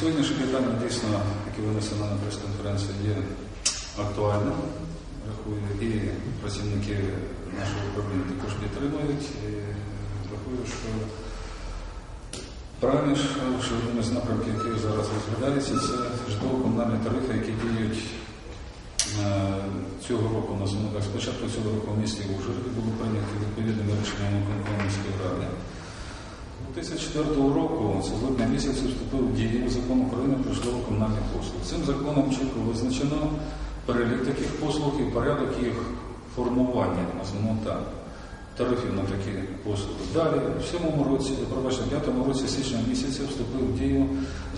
Сьогоднішнє питання дійсно, яке винесено на прес-конференції, є актуальним. Рахую, і працівники нашого управління також підтримують. І рахую, що правильно, що одним із напрямків, які зараз розглядаються, це житлово-комунальні тарифи, які діють цього року на. Спочатку цього року в місті Ужгороді були прийняті відповідними рішеннями Конкурсної ради. 2004 року, липня місяця, вступив в дію закон України про житлово-комунальні послуги. Цим законом чітко визначено перелік таких послуг і порядок їх формування, назвемо так, тарифів на такі послуги. Далі, в сьомому році, пробачте, в п'ятому році січня місяця вступив в дію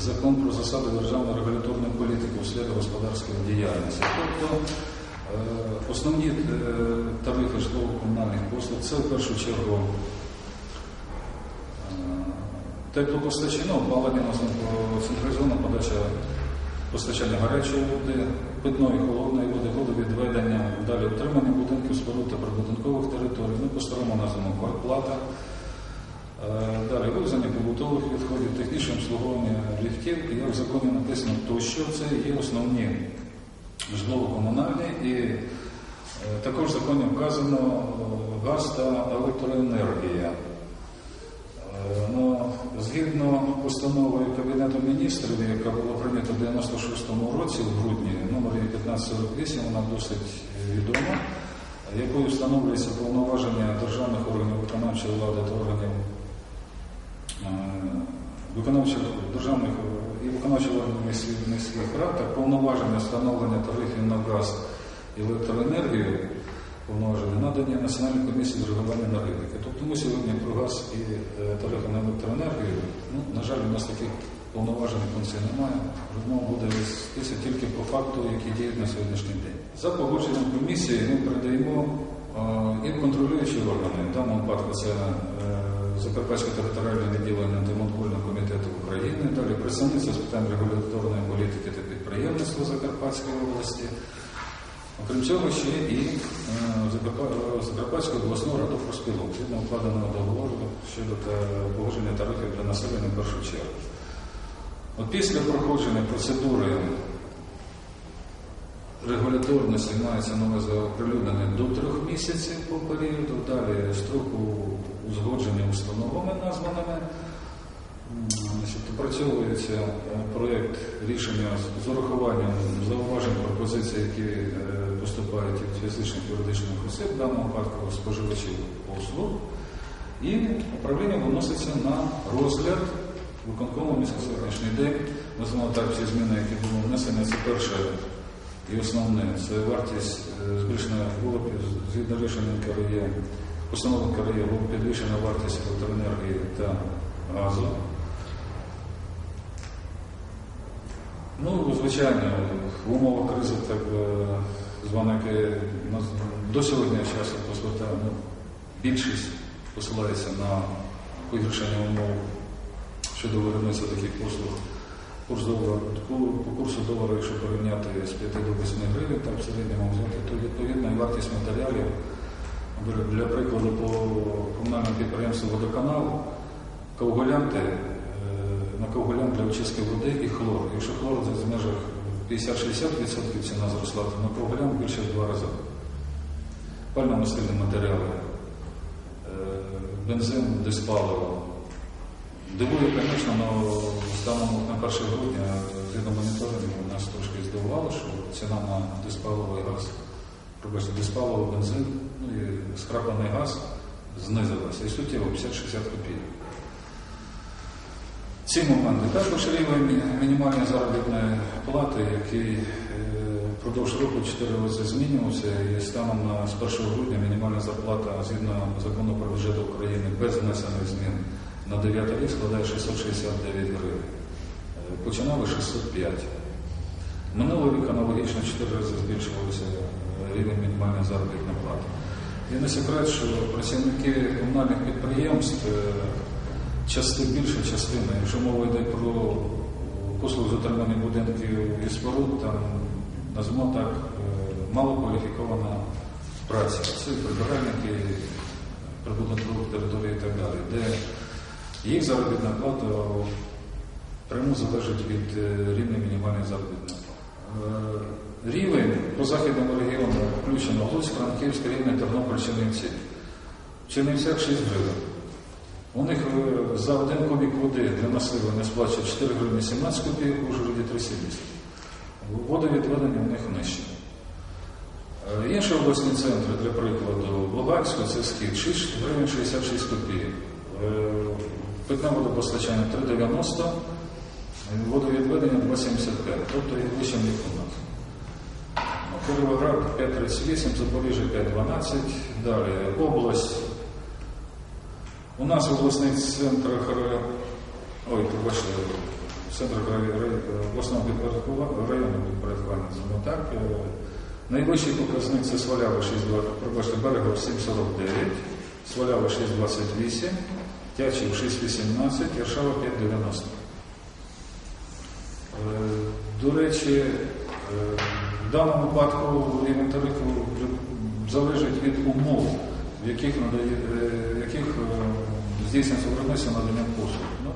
закон про засади державної регуляторної політики у сфері господарської діяльності. Тобто е, основні е, тарифи житлово-комунальних послуг це в першу чергу Теплопостачання, опалення, централізована подача постачання гарячої води, питної, холодної води, водовідведення, далі отримання будинків, споруд та прибудинкових територій, ну, по-старому названо квартплата, Е, далі вивезення побутових відходів, технічне обслуговування ліфтів, і як в законі написано, тощо це є основні житлово-комунальні і е, також в законі вказано е, газ та електроенергія. Ну, згідно постанови Кабінету міністрів, яка була прийнята в 96-му році, в грудні, номер її 1548, вона досить відома, якою встановлюється повноваження державних органів виконавчої влади та органів е, виконавчих державних і виконавчих органів міських, рад, так повноваження встановлення тарифів на газ і електроенергію повноваження надані Національній комісії з регулювання енергетики. Тобто ми сьогодні про газ і е, тарифи на електроенергію, ну, на жаль, у нас таких повноважень функцій немає. Розмова буде вестися тільки по факту, які діють на сьогоднішній день. За погодженням комісії ми передаємо е, і контролюючі органи. В даному випадку це е, Закарпатське територіальне відділення антимонопольного комітету України, далі представництво з питань регуляторної політики та підприємництва Закарпатської області. Окрім цього, ще і е, Закарпа- Закарпатську обласну раду профспілок, згідно укладеного договору щодо погодження тарифів для населення в першу чергу. От після проходження процедури регуляторності мається на увазі до трьох місяців по періоду, далі строку узгодження установами названими. Опрацьовується е, проєкт рішення з- урахуванням зауважень пропозицій, які е, поступають від фізичних юридичних осіб, в даному випадку споживачів послуг, і управління виноситься на розгляд виконкому міського сьогоднішній день. Названо так всі зміни, які були внесені. Це перше і основне це вартість е, збільшена було під- згідно рішення НКРЄ, постанови НКРЄ було підвищена вартість електроенергії та газу. Ну, звичайно, в умовах кризи так е, званої до сьогодні часу посвята, ну, більшість посилається на погіршення умов щодо виробництва таких послуг. Курс долара, по курсу долара, якщо порівняти з 5 до 8 гривень, там в середньому взяти, то відповідно і вартість матеріалів, для прикладу, по комунальному підприємству водоканал, ковголянти, е, на ковголян для очистки води і хлор. Якщо хлор десь в межах 50-60% ціна зросла, то на ковголян більше в два рази. Пальномастильні матеріали, е, бензин, диспаливо. Дивує, звісно, але станом на 1 грудня згідно моніторингу нас трошки здивувало, що ціна на диспаливо газ, пробачте, диспаливо, бензин, ну і скраплений газ знизилася. І суттєво 50-60 копійок. Ці моменти також рівень мінімальної заробітної плати, який е, впродовж року 4 рази змінювався, і станом на з 1 грудня мінімальна зарплата згідно закону про бюджет України без внесених змін на 9 рік складає 669 гривень. Е, Починали 605. Минулий рік аналогічно 4 рази збільшувався е, рівень мінімальної заробітної плати. І не секрет, що працівники комунальних підприємств е, части, більша частина, якщо мова йде про послуг з отримання будинків і споруд, там назвемо так е, малокваліфікована праця. Це прибиральники, прибудинкових територій і так далі, де їх заробітна плата прямо залежить від е, рівня мінімальної заробітної. Е, Рівень по західному регіону включено Луцьк, Франківськ, Рівне, Тернопіль, Чернівці. В Чернівцях 6 гривень. У них е, за один кубік води для населення сплачують 4 гривні 17 копійок, у Ужгороді 3,70. Водовідведення у них нижче. Е, Інші обласні центри, для прикладу, Луганську це схід 6 гривень 66 копійок. Е, Питне водопостачання 3,90, е, водовідведення 2,75, тобто і вище, ніж у нас. Кіровоград 5,38, Запоріжжя 5,12, далі область. У нас в обласних центрах, ой, пробачте, ре- обласного підпорядкування, районного підпорядкування, так, е, найвищий показник це Свалява 6,2, пробачте, Берегова 7,49, Свалява 6,28, Тячів 6,18, Яршава 5,90. Е, До речі, е, в даному випадку рівень тарифу залежить від умов, в яких, надає, е, в яких е, здійснюється виробництво надання послуг. Ну,